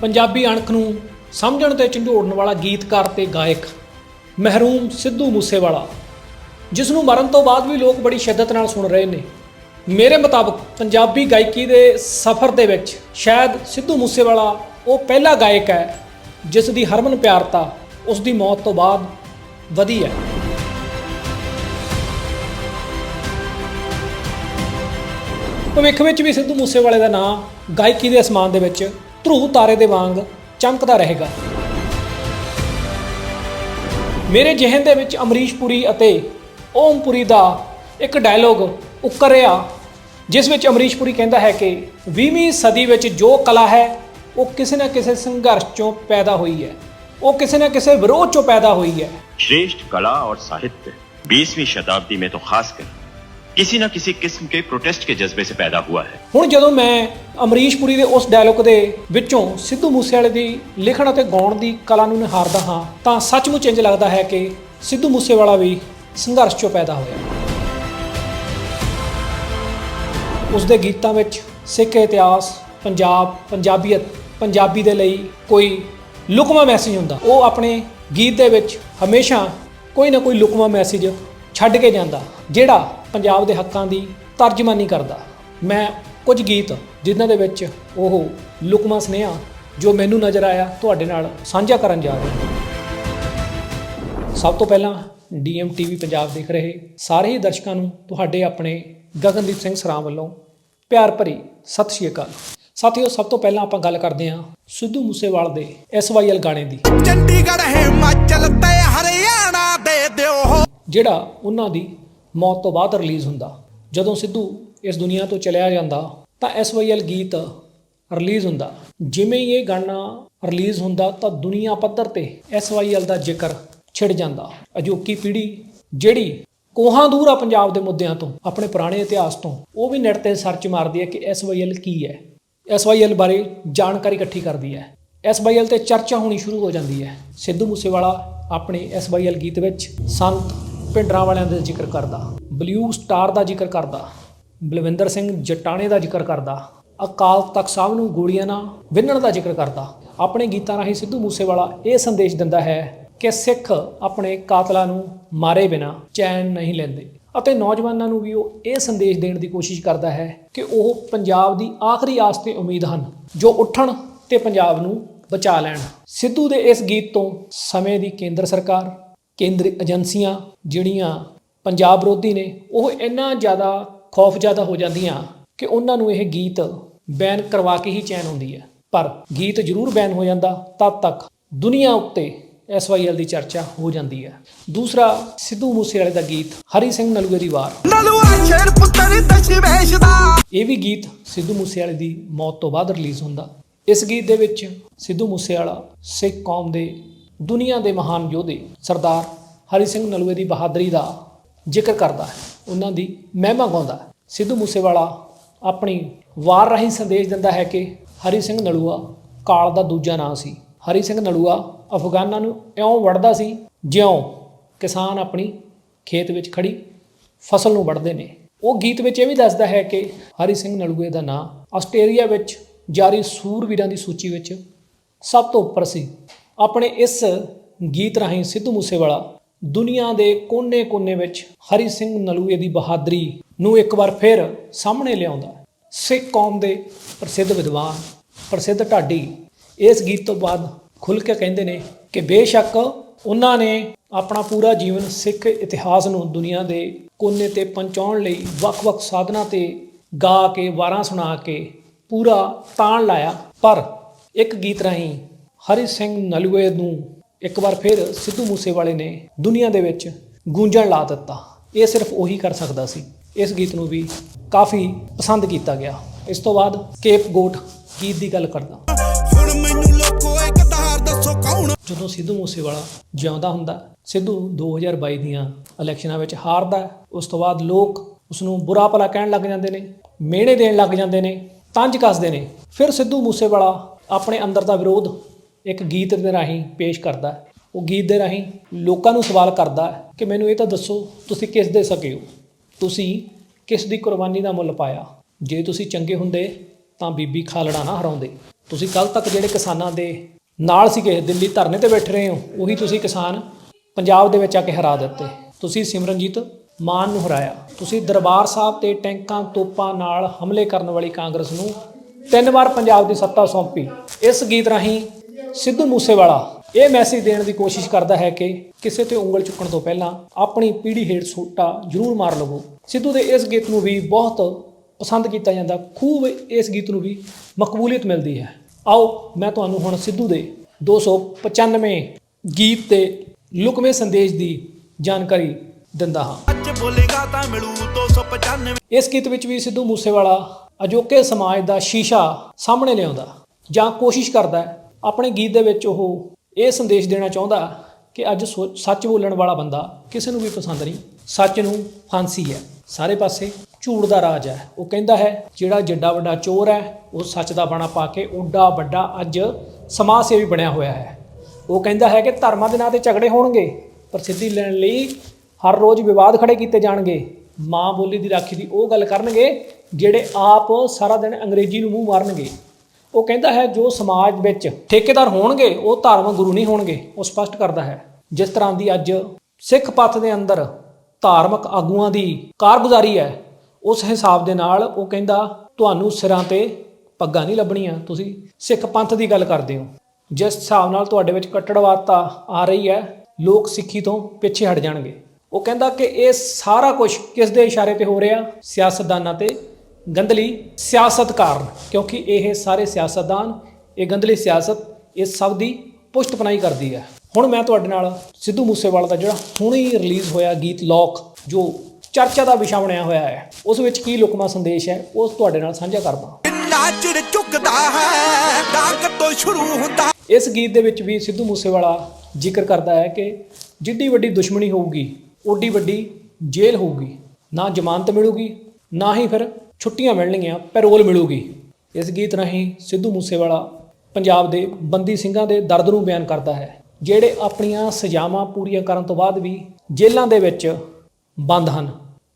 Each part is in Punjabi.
ਪੰਜਾਬੀ ਅਣਖ ਨੂੰ ਸਮਝਣ ਤੇ ਝੰਡੋੜਨ ਵਾਲਾ ਗੀਤਕਾਰ ਤੇ ਗਾਇਕ ਮਹਿਰੂਮ ਸਿੱਧੂ ਮੂਸੇਵਾਲਾ, ਜਿਸ ਨੂੰ ਮਰਨ ਤੋਂ ਬਾਅਦ ਵੀ ਲੋਕ ਬੜੀ ਸ਼ਿੱਦਤ ਨਾਲ ਸੁਣ ਰਹੇ ਨੇ। ਮੇਰੇ ਮੁਤਾਬਕ ਪੰਜਾਬੀ ਗਾਇਕੀ ਦੇ ਸਫ਼ਰ ਦੇ ਵਿੱਚ ਸ਼ਾਇਦ ਸਿੱਧੂ ਮੂਸੇਵਾਲਾ ਉਹ ਪਹਿਲਾ ਗਾਇਕ ਹੈ, ਜਿਸ ਦੀ ਹਰਮਨ ਪਿਆਰਤਾ ਉਸ ਦੀ ਮੌਤ ਤੋਂ ਬਾਅਦ ਵਧੀ ਹੈ। ਭਵਿੱਖ ਵਿੱਚ ਵੀ ਸਿੱਧੂ ਮੂਸੇਵਾਲੇ ਦਾ ਨਾਮ ਗਾਇਕੀ ਦੇ ਅਸਮਾਨ ਦੇ ਵਿੱਚ ਧਰੂਵ ਤਾਰੇ ਦੇ ਵਾਂਗ ਚਮਕਦਾ ਰਹੇਗਾ ਮੇਰੇ ਜ਼ਿਹਨ ਦੇ ਵਿੱਚ ਅਮਰੀਸ਼ ਪੁਰੀ ਅਤੇ ਓਮ ਪੁਰੀ ਦਾ ਇੱਕ ਡਾਇਲੋਗ ਉੱਕਰਿਆ ਜਿਸ ਵਿੱਚ ਅਮਰੀਸ਼ ਪੁਰੀ ਕਹਿੰਦਾ ਹੈ ਕਿ 20ਵੀਂ ਸਦੀ ਵਿੱਚ ਜੋ ਕਲਾ ਹੈ ਉਹ ਕਿਸੇ ਨਾ ਕਿਸੇ ਸੰਘਰਸ਼ ਚੋਂ ਪੈਦਾ ਹੋਈ ਹੈ ਉਹ ਕਿਸੇ ਨਾ ਕਿਸੇ ਵਿਰੋਧ ਚੋਂ ਪੈਦਾ ਹੋਈ ਹੈ श्रेष्ठ कला और साहित्य 20वीं शताब्दी में तो खासकर किसी न किसी किस्म के प्रोटेस्ट के जज्बे से पैदा हुआ है ਹੁਣ ਜਦੋਂ ਮੈਂ ਅਮਰੀਸ਼ ਪੁਰੀ ਦੇ ਉਸ ਡਾਇਲੋਗ ਦੇ ਵਿੱਚੋਂ ਸਿੱਧੂ ਮੂਸੇਵਾਲੇ ਦੀ ਲਿਖਣ ਅਤੇ ਗਾਉਣ ਦੀ ਕਲਾ ਨੂੰ ਨਿਹਾਰਦਾ ਹਾਂ ਤਾਂ ਸੱਚਮੁੱਚ ਇੰਜ ਲੱਗਦਾ ਹੈ ਕਿ ਸਿੱਧੂ ਮੂਸੇਵਾਲਾ ਵੀ ਸੰਘਰਸ਼ ਚੋਂ ਪੈਦਾ ਹੋਇਆ ਉਸ ਦੇ ਗੀਤਾਂ ਵਿੱਚ ਸਿੱਖ ਇਤਿਹਾਸ ਪੰਜਾਬ ਪੰਜਾਬੀਅਤ ਪੰਜਾਬੀ ਦੇ ਲਈ ਕੋਈ ਲੁਕਵਾਂ ਮੈਸੇਜ ਹੁੰਦਾ ਉਹ ਆਪਣੇ ਗੀਤ ਦੇ ਵਿੱਚ ਹਮੇਸ਼ਾ ਕੋਈ ਨਾ ਕੋਈ ਲੁਕਵਾਂ ਮੈਸੇਜ ਛੱਡ ਕੇ ਜਾਂਦਾ ਜਿਹੜਾ ਪੰਜਾਬ ਦੇ ਹੱਕਾਂ ਦੀ ਤਰਜਮਾਨੀ ਕਰਦਾ। ਮੈਂ ਕੁਝ ਗੀਤ ਜਿਨ੍ਹਾਂ ਦੇ ਵਿੱਚ ਉਹ ਲੁਕਵਾਂ ਸੁਨੇਹਾ ਜੋ ਮੈਨੂੰ ਨਜ਼ਰ ਆਇਆ ਤੁਹਾਡੇ ਨਾਲ ਸਾਂਝਾ ਕਰਨ ਜਾ ਰਿਹਾ ਸਭ ਤੋਂ ਪਹਿਲਾਂ ਡੀਐਮ ਟੀਵੀ ਪੰਜਾਬ ਦੇਖ ਰਹੇ ਸਾਰੇ ਹੀ ਦਰਸ਼ਕਾਂ ਨੂੰ ਤੁਹਾਡੇ ਆਪਣੇ ਗਗਨਦੀਪ ਸਿੰਘ ਸਰਾਮ ਵੱਲੋਂ ਪਿਆਰ ਭਰੀ ਸਤਿ ਸ਼੍ਰੀ ਅਕਾਲ। ਸਾਥੀਓ ਸਭ ਤੋਂ ਪਹਿਲਾਂ ਆਪਾਂ ਗੱਲ ਕਰਦੇ ਹਾਂ ਸਿੱਧੂ ਮੂਸੇਵਾਲ ਦੇ ਐਸਵਾਈਐਲ ਗਾਣੇ ਦੀ। ਚੰਡੀਗੜ੍ਹ ਹਿਮਾਚਲ ਤੇ ਹਰਿਆਣਾ ਦੇ ਦਿਓ। ਜਿਹੜਾ ਉਹਨਾਂ ਦੀ ਮੌਤ ਤੋਂ ਬਾਅਦ ਰਿਲੀਜ਼ ਹੁੰਦਾ। ਜਦੋਂ ਸਿੱਧੂ ਇਸ ਦੁਨੀਆ ਤੋਂ ਚਲਿਆ ਜਾਂਦਾ, ਤਾਂ ਐਸਵਾਈਐਲ ਗੀਤ ਰਿਲੀਜ਼ ਹੁੰਦਾ। ਜਿਵੇਂ ਹੀ ਇਹ ਗਾਣਾ ਰਿਲੀਜ਼ ਹੁੰਦਾ, ਤਾਂ ਦੁਨੀਆ ਪੱਧਰ ਤੇ ਐਸਵਾਈਐਲ ਦਾ ਜ਼ਿਕਰ ਛਿੜ ਜਾਂਦਾ। ਅਜੋਕੀ ਪੀੜ੍ਹੀ ਜਿਹੜੀ ਕੋਹਾਂ ਦੂਰ ਆ ਪੰਜਾਬ ਦੇ ਮੁੱਦਿਆਂ ਤੋਂ, ਆਪਣੇ ਪੁਰਾਣੇ ਇਤਿਹਾਸ ਤੋਂ, ਉਹ ਵੀ ਨੈਟ ਤੇ ਸਰਚ ਮਾਰਦੀ ਹੈ ਕਿ ਐਸਵਾਈਐਲ ਕੀ ਹੈ। ਐਸਵਾਈਐਲ ਬਾਰੇ ਜਾਣਕਾਰੀ ਇਕੱਠੀ ਕਰਦੀ ਹੈ। ਐਸਵਾਈਐਲ ਤੇ ਚਰਚਾ ਹੋਣੀ ਸ਼ੁਰੂ ਹੋ ਜਾਂਦੀ ਹੈ। ਸਿੱਧੂ ਮੂਸੇਵਾਲਾ ਆਪਣੇ ਐਸਵਾਈਐਲ ਗੀਤ ਵਿੱਚ ਸੰਤ ਭਿੰਡਰਾਂ ਵਾਲਿਆਂ ਦਾ ਜ਼ਿਕਰ ਕਰਦਾ ਬਲੂ ਸਟਾਰ ਦਾ ਜ਼ਿਕਰ ਕਰਦਾ, ਬਲਵਿੰਦਰ ਸਿੰਘ ਜਟਾਣੇ ਦਾ ਜ਼ਿਕਰ ਕਰਦਾ, ਅਕਾਲ ਤਖਤ ਸਾਹਿਬ ਨੂੰ ਗੋਲੀਆਂ ਨਾਲ ਵਿੰਨਣ ਦਾ ਜ਼ਿਕਰ ਕਰਦਾ। ਆਪਣੇ ਗੀਤਾਂ ਰਾਹੀਂ ਸਿੱਧੂ ਮੂਸੇਵਾਲਾ ਇਹ ਸੰਦੇਸ਼ ਦਿੰਦਾ ਹੈ ਕਿ ਸਿੱਖ ਆਪਣੇ ਕਾਤਲਾਂ ਨੂੰ ਮਾਰੇ ਬਿਨਾ ਚੈਨ ਨਹੀਂ ਲੈਂਦੇ ਅਤੇ ਨੌਜਵਾਨਾਂ ਨੂੰ ਵੀ ਉਹ ਇਹ ਸੰਦੇਸ਼ ਦੇਣ ਦੀ ਕੋਸ਼ਿਸ਼ ਕਰਦਾ ਹੈ ਕਿ ਉਹ ਪੰਜਾਬ ਦੀ ਆਖਰੀ ਆਸ ਤੇ ਉਮੀਦ ਹਨ, ਜੋ ਉੱਠਣ ਤੇ ਪੰਜਾਬ ਨੂੰ ਬਚਾ ਲੈਣ। ਸਿੱਧੂ ਦੇ ਇਸ ਗੀਤ ਤੋਂ ਸਮੇਂ ਦੀ ਕੇਂਦਰ ਸਰਕਾਰ ਕੇਂਦਰੀ ਏਜੰਸੀਆਂ ਜਿਹੜੀਆਂ ਪੰਜਾਬ ਵਿਰੋਧੀ ਨੇ ਉਹ ਇੰਨਾ ਜ਼ਿਆਦਾ ਖੌਫਜ਼ਦਾ ਹੋ ਜਾਂਦੀਆਂ ਕਿ ਉਹਨਾਂ ਨੂੰ ਇਹ ਗੀਤ ਬੈਨ ਕਰਵਾ ਕੇ ਹੀ ਚੈਨ ਹੁੰਦੀ ਹੈ। ਪਰ ਗੀਤ ਜ਼ਰੂਰ ਬੈਨ ਹੋ ਜਾਂਦਾ ਤਦ ਤੱਕ ਦੁਨੀਆ ਉੱਤੇ ਐਸਵਾਈਐਲ ਦੀ ਚਰਚਾ ਹੋ ਜਾਂਦੀ ਹੈ। ਦੂਸਰਾ ਸਿੱਧੂ ਮੂਸੇਵਾਲੇ ਦਾ ਗੀਤ ਹਰੀ ਸਿੰਘ ਨਲੂਏ ਦੀ ਵਾਰ। ਨਲੂਆ ਸ਼ੇਰ ਪੁੱਤਰ ਦਸ਼ਵੇਸ਼ ਦਾ। ਇਹ ਵੀ ਗੀਤ ਸਿੱਧੂ ਮੂਸੇਵਾਲੇ ਦੀ ਮੌਤ ਤੋਂ ਬਾਅਦ ਰਿਲੀਜ਼ ਹੁੰਦਾ। ਇਸ ਗੀਤ ਦੇ ਵਿੱਚ ਸਿੱਧੂ ਮੂਸੇਵਾਲਾ ਸਿੱਖ ਕੌਮ ਦੇ ਦੁਨੀਆ ਦੇ ਮਹਾਨ ਯੋਧੇ ਸਰਦਾਰ ਹਰੀ ਸਿੰਘ ਨਲੂਏ ਦੀ ਬਹਾਦਰੀ ਦਾ ਜ਼ਿਕਰ ਕਰਦਾ ਹੈ। ਉਹਨਾਂ ਦੀ ਮਹਿਮਾ ਗਾਉਂਦਾ ਹੈ। ਸਿੱਧੂ ਮੂਸੇਵਾਲਾ ਆਪਣੀ ਵਾਰ ਰਾਹੀਂ ਸੰਦੇਸ਼ ਦਿੰਦਾ ਹੈ ਕਿ ਹਰੀ ਸਿੰਘ ਨਲੂਆ ਕਾਲ ਦਾ ਦੂਜਾ ਨਾਂ ਸੀ। ਹਰੀ ਸਿੰਘ ਨਲੂਆ ਅਫਗਾਨਾਂ ਨੂੰ ਇਉਂ ਵੜਦਾ ਸੀ ਜਿਉਂ ਕਿਸਾਨ ਆਪਣੀ ਖੇਤ ਵਿੱਚ ਖੜੀ ਫਸਲ ਨੂੰ ਵੜਦੇ ਨੇ। ਉਹ ਗੀਤ ਵਿੱਚ ਇਹ ਵੀ ਦੱਸਦਾ ਹੈ ਕਿ ਹਰੀ ਸਿੰਘ ਨਲੂਏ ਦਾ ਨਾਂ ਆਸਟ੍ਰੇਲੀਆ ਵਿੱਚ ਜਾਰੀ ਸੂਰਵੀਰਾਂ ਦੀ ਸੂਚੀ ਵਿੱਚ ਸਭ ਤੋਂ ਉੱਪਰ ਸੀ। ਆਪਣੇ ਇਸ ਗੀਤ ਰਾਹੀਂ ਸਿੱਧੂ ਮੂਸੇਵਾਲਾ ਦੁਨੀਆ ਦੇ ਕੋਨੇ-ਕੋਨੇ ਵਿੱਚ ਹਰੀ ਸਿੰਘ ਨਲੂਏ ਦੀ ਬਹਾਦਰੀ ਨੂੰ ਇੱਕ ਵਾਰ ਫਿਰ ਸਾਹਮਣੇ ਲਿਆਉਂਦਾ ਹੈ। ਸਿੱਖ ਕੌਮ ਦੇ ਪ੍ਰਸਿੱਧ ਵਿਦਵਾਨ, ਪ੍ਰਸਿੱਧ ਢਾਡੀ ਇਸ ਗੀਤ ਤੋਂ ਬਾਅਦ ਖੁੱਲ੍ਹ ਕੇ ਕਹਿੰਦੇ ਨੇ ਕਿ ਬੇਸ਼ੱਕ ਉਹਨਾਂ ਨੇ ਆਪਣਾ ਪੂਰਾ ਜੀਵਨ ਸਿੱਖ ਇਤਿਹਾਸ ਨੂੰ ਦੁਨੀਆ ਦੇ ਕੋਨੇ ਤੇ ਪਹੁੰਚਾਉਣ ਲਈ ਵੱਖ-ਵੱਖ ਸਾਧਨਾਂ ਤੇ ਗਾ ਕੇ, ਵਾਰਾਂ ਸੁਣਾ ਕੇ ਪੂਰਾ ਤਾਣ ਲਾਇਆ। ਪਰ ਇੱਕ ਗੀਤ ਰਾਹੀਂ ਹਰੀ ਸਿੰਘ ਨਲੂਏ ਨੂੰ ਇੱਕ ਵਾਰ ਫਿਰ ਸਿੱਧੂ ਮੂਸੇਵਾਲੇ ਨੇ ਦੁਨੀਆ ਦੇ ਵਿੱਚ ਗੂੰਜਣ ਲਾ ਦਿੱਤਾ। ਇਹ ਸਿਰਫ ਉਹੀ ਕਰ ਸਕਦਾ ਸੀ। ਇਸ ਗੀਤ ਨੂੰ ਵੀ ਕਾਫੀ ਪਸੰਦ ਕੀਤਾ ਗਿਆ। ਇਸ ਤੋਂ ਬਾਅਦ ਕੇਪ ਗੋਟ ਗੀਤ ਦੀ ਗੱਲ ਕਰਦਾ। ਹੁਣ ਮੈਨੂੰ ਲੋਕੋ ਇੱਕ ਧਾਰ ਦੱਸੋ ਕੌਣ? ਜਦੋਂ ਸਿੱਧੂ ਮੂਸੇਵਾਲਾ ਜਿਉਂਦਾ ਹੁੰਦਾ ਸਿੱਧੂ 2022 ਦੀਆਂ ਇਲੈਕਸ਼ਨਾਂ ਵਿੱਚ ਹਾਰਦਾ। ਉਸ ਤੋਂ ਬਾਅਦ ਲੋਕ ਉਸ ਨੂੰ ਬੁਰਾ ਭਲਾ ਕਹਿਣ ਲੱਗ ਜਾਂਦੇ ਨੇ ਮਿਹਣੇ ਦੇਣ ਲੱਗ ਜਾਂਦੇ ਨੇ ਤੰਜ ਕੱਸਦੇ ਨੇ। ਫਿਰ ਸਿੱਧੂ ਮੂਸੇਵਾਲਾ ਆਪਣੇ ਅੰਦਰ ਦਾ ਵਿਰੋਧ ਇੱਕ ਗੀਤ ਦੇ ਰਾਹੀਂ ਪੇਸ਼ ਕਰਦਾ ਉਹ ਗੀਤ ਦੇ ਰਾਹੀਂ ਲੋਕਾਂ ਨੂੰ ਸਵਾਲ ਕਰਦਾ ਕਿ ਮੈਨੂੰ ਇਹ ਤਾਂ ਦੱਸੋ, ਤੁਸੀਂ ਕਿਸ ਦੇ ਸਕੇ ਹੋ? ਤੁਸੀਂ ਕਿਸ ਦੀ ਕੁਰਬਾਨੀ ਦਾ ਮੁੱਲ ਪਾਇਆ? ਜੇ ਤੁਸੀਂ ਚੰਗੇ ਹੁੰਦੇ, ਤਾਂ ਬੀਬੀ ਖਾਲੜਾ ਨਾ ਹਰਾਉਂਦੇ। ਤੁਸੀਂ ਕੱਲ ਤੱਕ ਜਿਹੜੇ ਕਿਸਾਨਾਂ ਦੇ ਨਾਲ ਸੀਗੇ, ਦਿੱਲੀ ਧਰਨੇ ਤੇ ਬੈਠੇ ਰਹੇ ਹੋ, ਉਹੀ ਤੁਸੀਂ ਕਿਸਾਨ ਪੰਜਾਬ ਦੇ ਵਿੱਚ ਆ ਕੇ ਹਰਾ ਦਿੱਤੇ। ਤੁਸੀਂ ਸਿਮਰਨਜੀਤ ਮਾਨ ਨੂੰ ਹਰਾਇਆ। ਤੁਸੀਂ ਦਰਬਾਰ ਸਾਹਿਬ ਤੇ ਟੈਂਕਾਂ, ਤੋਪਾਂ ਨਾਲ ਹਮਲੇ ਕਰਨ ਵਾਲੀ ਕਾਂਗਰਸ ਨੂੰ ਤਿੰਨ ਵਾਰ ਪੰਜਾਬ ਦੀ ਸੱਤਾ ਸੌਂਪੀ। ਇਸ ਗੀਤ ਰਾਹੀਂ ਸਿੱਧੂ ਮੂਸੇਵਾਲਾ ਇਹ ਮੈਸੇਜ ਦੇਣ ਦੀ ਕੋਸ਼ਿਸ਼ ਕਰਦਾ ਹੈ ਕਿ ਕਿਸੇ ਤੇ ਉਂਗਲ ਚੁੱਕਣ ਤੋਂ ਪਹਿਲਾਂ ਆਪਣੀ ਪੀੜ੍ਹੀ ਹੇਠ ਸੋਟਾ ਜ਼ਰੂਰ ਮਾਰ ਲਵੋ। ਸਿੱਧੂ ਦੇ ਇਸ ਗੀਤ ਨੂੰ ਵੀ ਬਹੁਤ ਪਸੰਦ ਕੀਤਾ ਜਾਂਦਾ। ਖੂਬ ਇਸ ਗੀਤ ਨੂੰ ਵੀ ਮਕਬੂਲੀਅਤ ਮਿਲਦੀ ਹੈ। ਆਓ ਮੈਂ ਤੁਹਾਨੂੰ ਹੁਣ ਸਿੱਧੂ ਦੇ 295 ਗੀਤ ਤੇ ਲੁਕਵੇਂ ਸੰਦੇਸ਼ ਦੀ ਜਾਣਕਾਰੀ ਦਿੰਦਾ ਹਾਂ। ਅੱਜ ਬੋਲੇਗਾ ਤਾਂ ਮਿਲੂ 295 ਇਸ ਗੀਤ ਵਿੱਚ ਵੀ ਸਿੱਧੂ ਮੂਸੇਵਾਲਾ ਅਜੋਕੇ ਸਮਾਜ ਦਾ ਸ਼ੀਸ਼ਾ ਸਾਹਮਣੇ ਲਿਆਉਂਦਾ ਜਾਂ ਕੋਸ਼ਿਸ਼ ਕਰਦਾ ਹੈ ਆਪਣੇ ਗੀਤ ਦੇ ਵਿੱਚ ਉਹ ਇਹ ਸੰਦੇਸ਼ ਦੇਣਾ ਚਾਹੁੰਦਾ ਕਿ ਅੱਜ ਸੋ- ਸੱਚ ਬੋਲਣ ਵਾਲਾ ਬੰਦਾ ਕਿਸੇ ਨੂੰ ਵੀ ਪਸੰਦ ਨਹੀਂ। ਸੱਚ ਨੂੰ ਫਾਂਸੀ ਹੈ। ਸਾਰੇ ਪਾਸੇ ਝੂਠ ਦਾ ਰਾਜ ਹੈ। ਉਹ ਕਹਿੰਦਾ ਹੈ, ਜਿਹੜਾ ਜਿੱਡਾ ਵੱਡਾ ਚੋਰ ਹੈ, ਉਹ ਸੱਚ ਦਾ ਬਾਣਾ ਪਾ ਕੇ ਓਡਾ ਵੱਡਾ ਅੱਜ ਸਮਾਜ ਸੇਵੀ ਬਣਿਆ ਹੋਇਆ ਹੈ। ਉਹ ਕਹਿੰਦਾ ਹੈ ਕਿ ਧਰਮਾਂ ਦੇ ਨਾਂ ਤੇ ਝਗੜੇ ਹੋਣਗੇ, ਪ੍ਰਸਿੱਧੀ ਲੈਣ ਲਈ ਹਰ ਰੋਜ਼ ਵਿਵਾਦ ਖੜੇ ਕੀਤੇ ਜਾਣਗੇ। ਮਾਂ ਬੋਲੀ ਦੀ ਰਾਖੀ ਦੀ ਉਹ ਗੱਲ ਕਰਨਗੇ, ਜਿਹੜੇ ਆਪ ਸਾਰਾ ਦਿਨ ਅੰਗਰੇਜ਼ੀ ਨੂੰ ਮੂੰਹ ਮਾਰਨਗੇ। ਉਹ ਕਹਿੰਦਾ ਹੈ, ਜੋ ਸਮਾਜ ਵਿੱਚ ਠੇਕੇਦਾਰ ਹੋਣਗੇ, ਉਹ ਧਾਰਮਿਕ ਗੁਰੂ ਨਹੀਂ ਹੋਣਗੇ, ਉਹ ਸਪਸ਼ਟ ਕਰਦਾ ਹੈ। ਜਿਸ ਤਰ੍ਹਾਂ ਦੀ ਅੱਜ ਸਿੱਖ ਪੰਥ ਦੇ ਅੰਦਰ ਧਾਰਮਿਕ ਆਗੂਆਂ ਦੀ ਕਾਰਗੁਜ਼ਾਰੀ ਹੈ, ਉਸ ਹਿਸਾਬ ਦੇ ਨਾਲ ਉਹ ਕਹਿੰਦਾ, ਤੁਹਾਨੂੰ ਸਿਰਾਂ ਤੇ ਪੱਗਾਂ ਨਹੀਂ ਲੱਭਣੀਆਂ, ਤੁਸੀਂ ਸਿੱਖ ਪੰਥ ਦੀ ਗੱਲ ਕਰਦੇ ਹੋ। ਜਿਸ ਹਿਸਾਬ ਨਾਲ ਤੁਹਾਡੇ ਵਿੱਚ ਕੱਟੜਵਾਦਤਾ ਆ ਰਹੀ ਹੈ, ਲੋਕ ਸਿੱਖੀ ਤੋਂ ਪਿੱਛੇ ਹਟ ਜਾਣਗੇ। ਉਹ ਕਹਿੰਦਾ ਕਿ ਇਹ ਸਾਰਾ ਕੁਝ ਕਿਸ ਦੇ ਇਸ਼ਾਰੇ ਤੇ ਹੋ ਰਿਹਾ? ਸਿਆਸਤਦਾਨਾਂ ਤੇ ਗੰਦਲੀ ਸਿਆਸਤ ਕਾਰਨ ਕਿਉਂਕਿ ਇਹ ਸਾਰੇ ਸਿਆਸਤਦਾਨ ਇਹ ਗੰਦਲੀ ਸਿਆਸਤ ਇਸ ਸਭ ਦੀ ਪੁਸ਼ਤਪਨਾਈ ਕਰਦੀ ਹੈ। ਹੁਣ ਮੈਂ ਤੁਹਾਡੇ ਨਾਲ ਸਿੱਧੂ ਮੂਸੇਵਾਲਾ ਦਾ ਜਿਹੜਾ ਹੁਣੇ ਹੀ ਰਿਲੀਜ਼ ਹੋਇਆ ਗੀਤ ਲੋਕ ਜੋ ਚਰਚਾ ਦਾ ਵਿਸ਼ਾ ਬਣਿਆ ਹੋਇਆ ਹੈ ਉਸ ਵਿੱਚ ਕੀ ਲੁਕਮਾ ਸੰਦੇਸ਼ ਹੈ ਉਹ ਤੁਹਾਡੇ ਨਾਲ ਸਾਂਝਾ ਕਰਦਾ ਕਿੰਨਾ ਚਿਰ ਝੁਕਦਾ ਹੈ ਡਾਕ ਤੋਂ ਸ਼ੁਰੂ ਹੁੰਦਾ ਇਸ ਗੀਤ ਦੇ ਵਿੱਚ ਵੀ ਸਿੱਧੂ ਮੂਸੇਵਾਲਾ ਜ਼ਿਕਰ ਕਰਦਾ ਹੈ ਕਿ ਜਿੱਡੀ ਵੱਡੀ ਦੁਸ਼ਮਣੀ ਹੋਊਗੀ ਓਡੀ ਵੱਡੀ ਜੇਲ੍ਹ ਹੋਊਗੀ ਨਾ ਜ਼ਮਾਨਤ ਮਿਲੂਗੀ ਨਾ ਹੀ ਫਿਰ ਛੁੱਟੀਆਂ ਮਿਲਣਗੀਆਂ ਪੈਰੋਲ ਮਿਲੂਗੀ। ਇਸ ਗੀਤ ਰਾਹੀਂ ਸਿੱਧੂ ਮੂਸੇਵਾਲਾ ਪੰਜਾਬ ਦੇ ਬੰਦੀ ਸਿੰਘਾਂ ਦੇ ਦਰਦ ਨੂੰ ਬਿਆਨ ਕਰਦਾ ਹੈ, ਜਿਹੜੇ ਆਪਣੀਆਂ ਸਜ਼ਾਵਾਂ ਪੂਰੀਆਂ ਕਰਨ ਤੋਂ ਬਾਅਦ ਵੀ ਜੇਲ੍ਹਾਂ ਦੇ ਵਿੱਚ ਬੰਦ ਹਨ।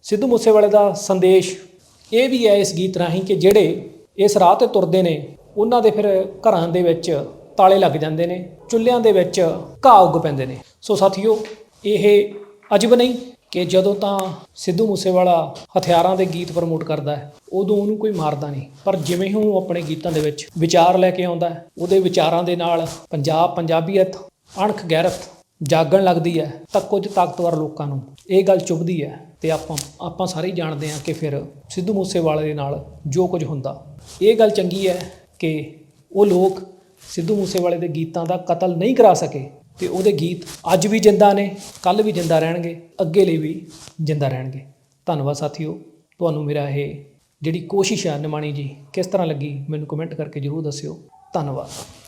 ਸਿੱਧੂ ਮੂਸੇਵਾਲੇ ਦਾ ਸੰਦੇਸ਼ ਇਹ ਵੀ ਹੈ ਇਸ ਗੀਤ ਰਾਹੀਂ ਕਿ ਜਿਹੜੇ ਇਸ ਰਾਹ ਤੇ ਤੁਰਦੇ ਨੇ, ਉਹਨਾਂ ਦੇ ਫਿਰ ਘਰਾਂ ਦੇ ਵਿੱਚ ਤਾਲੇ ਲੱਗ ਜਾਂਦੇ ਨੇ, ਚੁੱਲ੍ਹਿਆਂ ਦੇ ਵਿੱਚ ਘਾਹ ਉੱਗ ਪੈਂਦੇ ਨੇ। ਸੋ ਸਾਥੀਓ, ਇਹ ਅਜਬ ਨਹੀਂ ਕਿ ਜਦੋਂ ਤਾਂ ਸਿੱਧੂ ਮੂਸੇਵਾਲਾ ਹਥਿਆਰਾਂ ਦੇ ਗੀਤ ਪ੍ਰਮੋਟ ਕਰਦਾ ਹੈ, ਉਦੋਂ ਉਹਨੂੰ ਕੋਈ ਮਾਰਦਾ ਨਹੀਂ। ਪਰ ਜਿਵੇਂ ਹੀ ਉਹ ਆਪਣੇ ਗੀਤਾਂ ਦੇ ਵਿੱਚ ਵਿਚਾਰ ਲੈ ਕੇ ਆਉਂਦਾ ਹੈ, ਉਹਦੇ ਵਿਚਾਰਾਂ ਦੇ ਨਾਲ ਪੰਜਾਬ ਪੰਜਾਬੀਅਤ ਅਣਖ ਗੈਰਤ ਜਾਗਣ ਲੱਗਦੀ ਹੈ ਤਾਂ ਕੁਝ ਤਾਕਤਵਰ ਲੋਕਾਂ ਨੂੰ ਇਹ ਗੱਲ ਚੁਭਦੀ ਹੈ ਤੇ ਆਪਾਂ ਆਪਾਂ ਸਾਰੇ ਜਾਣਦੇ ਹਾਂ ਕਿ ਫਿਰ ਸਿੱਧੂ ਮੂਸੇਵਾਲੇ ਦੇ ਨਾਲ ਜੋ ਕੁਝ ਹੁੰਦਾ। ਇਹ ਗੱਲ ਚੰਗੀ ਹੈ ਕਿ ਉਹ ਲੋਕ ਸਿੱਧੂ ਮੂਸੇਵਾਲੇ ਦੇ ਗੀਤਾਂ ਦਾ ਕਤਲ ਨਹੀਂ ਕਰਾ ਸਕੇ। ਤੇ ਉਹਦੇ ਗੀਤ ਅੱਜ ਵੀ ਜਿੰਦਾ ਨੇ ਕੱਲ ਵੀ ਜਿੰਦਾ ਰਹਿਣਗੇ, ਅੱਗੇ ਲਈ ਵੀ ਜਿੰਦਾ ਰਹਿਣਗੇ। ਧੰਨਵਾਦ ਸਾਥੀਓ, ਤੁਹਾਨੂੰ ਮੇਰਾ ਇਹ ਜਿਹੜੀ ਕੋਸ਼ਿਸ਼ ਆ ਨਿਮਾਣੀ ਜੀ, ਕਿਸ ਤਰ੍ਹਾਂ ਲੱਗੀ ਮੈਨੂੰ ਕਮੈਂਟ ਕਰਕੇ ਜਰੂਰ ਦੱਸਿਓ। ਧੰਨਵਾਦ।